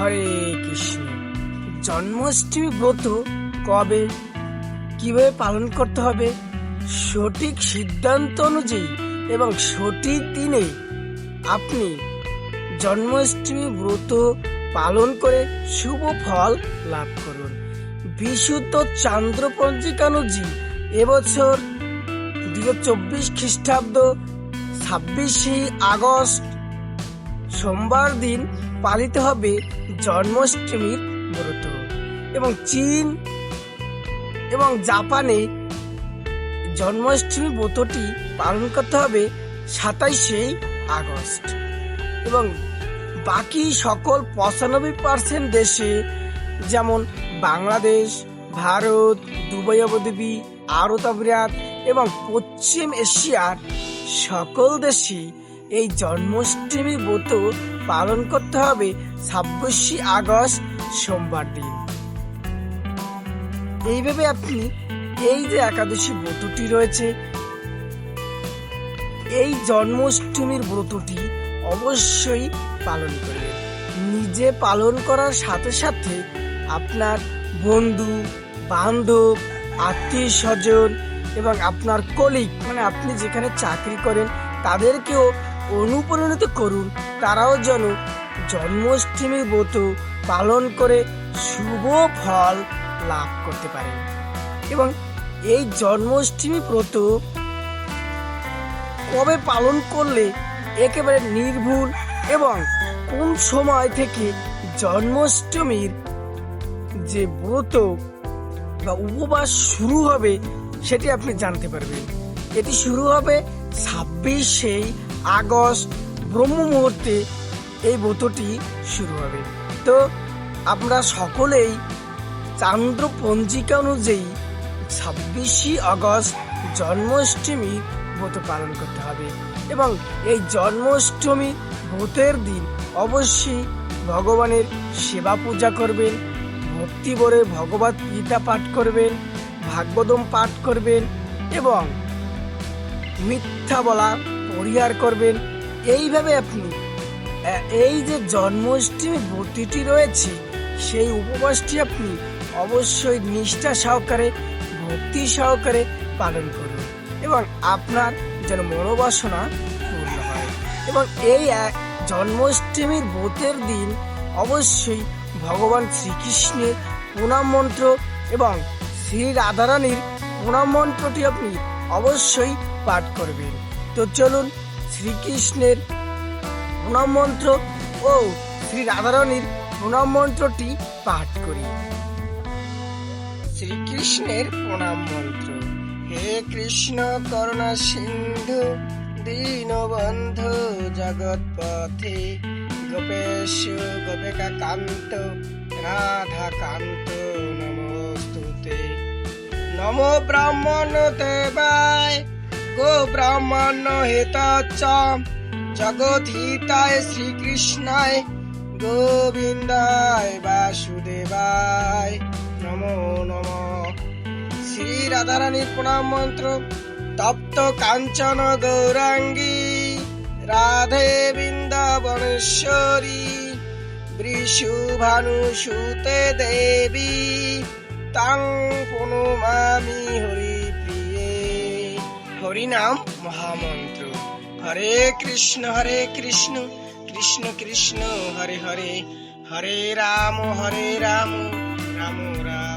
হরে কৃষ্ণ। জন্মাষ্টমী ব্রত কবে? কীভাবে পালন করতে হবে? সঠিক সিদ্ধান্ত অনুযায়ী এবং সঠিক দিনে আপনি জন্মাষ্টমী ব্রত পালন করে শুভ ফল লাভ করুন। বিশুদ্ধ চান্দ্র পঞ্জিকানুযায়ী এবছর হাজার চব্বিশ খ্রিস্টাব্দ ছাব্বিশে আগস্ট সোমবার দিন পালিত হবে জন্মাষ্টমীর ব্রত। এবং চীন এবং জাপানে জন্মাষ্টমী ব্রতটি পালন করতে হবে সাতাইশে আগস্ট। এবং বাকি সকল পঁচানব্বই পার্সেন্ট দেশে যেমন Bangladesh, Bharat, Dubai Abu Dhabi আরত আমিরাত এবং পশ্চিম এশিয়ার সকল দেশে এই জন্মাষ্টমী ব্রত পালন করতে হবে ছাব্বিশে আগস্ট সোমবার দিন। এইভাবে আপনি এই যে একাদশী ব্রতটি রয়েছে, এই জন্মাষ্টমীর ব্রতটি অবশ্যই পালন করবেন। নিজে পালন করার সাথে সাথে আপনার বন্ধু, বান্ধব, আত্মীয় স্বজন এবং আপনার কলিগ মানে আপনি যেখানে চাকরি করেন, তাদেরকেও অনুপ্রাণিত করুন। তারাও যেন জন্মাষ্টমীর ব্রত পালন করে শুভ ফল লাভ করতে পারে। এবং এই জন্মাষ্টমী ব্রত কবে পালন করলে একেবারে নির্ভুল এবং কোন সময় থেকে জন্মাষ্টমীর যে ব্রত বা উপবাস শুরু হবে সেটি আপনি জানতে পারবেন। এটি শুরু হবে ছাব্বিশে আগস্ট ব্রহ্ম মুহূর্তে এই ব্রতটি শুরু হবে। তো আমরা সকলেই চান্দ্র পঞ্জিকা অনুযায়ী ছাব্বিশে আগস্ট জন্মাষ্টমী ব্রত পালন করতে হবে এবং এই জন্মাষ্টমী ব্রতের দিন অবশ্যই ভগবানের সেবা পূজা করবেন, ভক্তি ভরে ভগবত গীতা পাঠ করবেন, ভাগবতম পাঠ করবেন এবং মিথ্যা বলা পরিহার করবেন। এইভাবে আপনি এই যে জন্মাষ্টমী ব্রতটি রয়েছে, সেই উপবাসটি আপনি অবশ্যই নিষ্ঠা সহকারে, ভক্তি সহকারে পালন করুন এবং আপনার যেন মনোবাসনা পূর্ণ হয়। এবং এই জন্মাষ্টমীর ব্রতের দিন অবশ্যই ভগবান শ্রীকৃষ্ণের প্রণাম মন্ত্র এবং শ্রী রাধারানীর প্রণাম মন্ত্রটি আপনি অবশ্যই পাঠ করবেন। তো চলুন শ্রীকৃষ্ণের প্রণাম মন্ত্র ও শ্রী রাধারণীর প্রণাম মন্ত্রটি পাঠ করি। শ্রীকৃষ্ণের প্রণাম মন্ত্র হে কৃষ্ণ করুণা সিন্ধু, দীনবন্ধু জগৎপথে গোপেশ গোপিকা কান্ত রাধা কান্ত নমস্তুতে। নমো ব্রাহ্মণ দেবায় গো ব্রাহ্মণ হেতাচ জগৎ হিতায় শ্রীকৃষ্ণায় গোবিন্দায় বাসুদেবায় নমো নম। শ্রী রাধারানীর প্রণাম মন্ত্র, তপ্ত কাঞ্চন গৌরাঙ্গী, রাধে বৃন্দাবনেশ্বরী বৃষু ভানু সুতে দেবী, তাং প্রণমামি হরি হরিনাম মহামন্ত্র। হরে কৃষ্ণ হরে কৃষ্ণ কৃষ্ণ কৃষ্ণ, হরে হরে। হরে রাম হরে রাম রাম রাম।